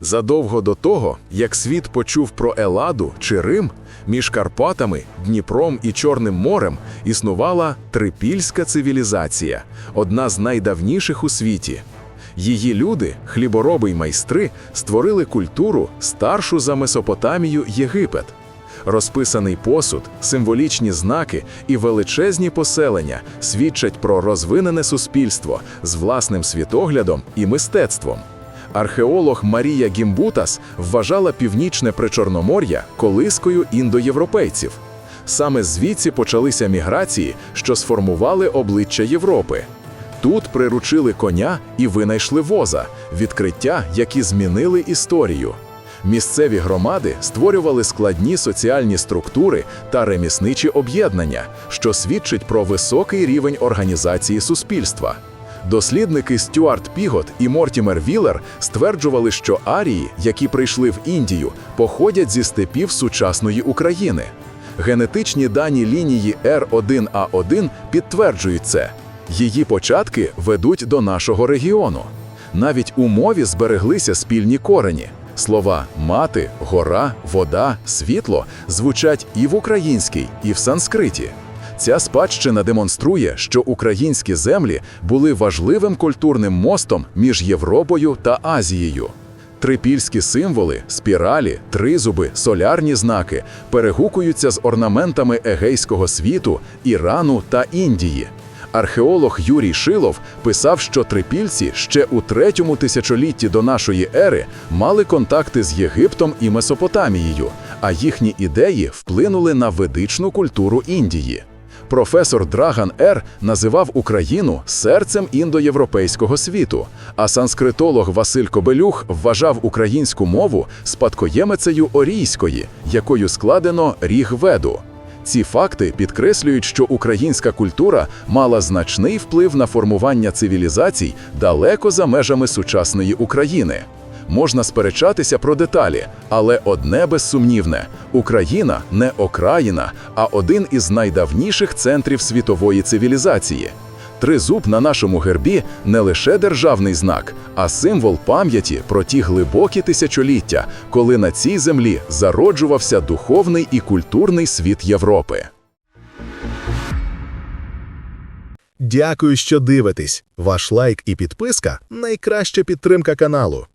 Задовго до того, як світ почув про Еладу чи Рим, між Карпатами, Дніпром і Чорним морем існувала трипільська цивілізація, одна з найдавніших у світі. Її люди, хлібороби й майстри, створили культуру, старшу за Месопотамію Єгипет. Розписаний посуд, символічні знаки і величезні поселення свідчать про розвинене суспільство з власним світоглядом і мистецтвом. Археолог Марія Гімбутас вважала північне причорномор'я колискою індоєвропейців. Саме звідси почалися міграції, що сформували обличчя Європи. Тут приручили коня і винайшли воза, відкриття, які змінили історію. Місцеві громади створювали складні соціальні структури та ремісничі об'єднання, що свідчить про високий рівень організації суспільства. Дослідники Стюарт Пігот і Мортімер Віллер стверджували, що арії, які прийшли в Індію, походять зі степів сучасної України. Генетичні дані лінії R1A1 підтверджують це. Її початки ведуть до нашого регіону. Навіть у мові збереглися спільні корені. Слова мати, гора, вода, світло звучать і в українській, і в санскриті. Ця спадщина демонструє, що українські землі були важливим культурним мостом між Європою та Азією. Трипільські символи, спіралі, тризуби, солярні знаки перегукуються з орнаментами егейського світу, Ірану та Індії. Археолог Юрій Шилов писав, що трипільці ще у третьому тисячолітті до нашої ери мали контакти з Єгиптом і Месопотамією, а їхні ідеї вплинули на ведичну культуру Індії. Професор Драган Р. називав Україну серцем індоєвропейського світу, а санскритолог Василь Кобелюх вважав українську мову спадкоємицею орійської, якою складено ріг веду. Ці факти підкреслюють, що українська культура мала значний вплив на формування цивілізацій далеко за межами сучасної України. Можна сперечатися про деталі, але одне безсумнівне: Україна не окраїна, а один із найдавніших центрів світової цивілізації. Тризуб на нашому гербі не лише державний знак, а символ пам'яті про ті глибокі тисячоліття, коли на цій землі зароджувався духовний і культурний світ Європи. Дякую, що дивитесь. Ваш лайк і підписка найкраща підтримка каналу.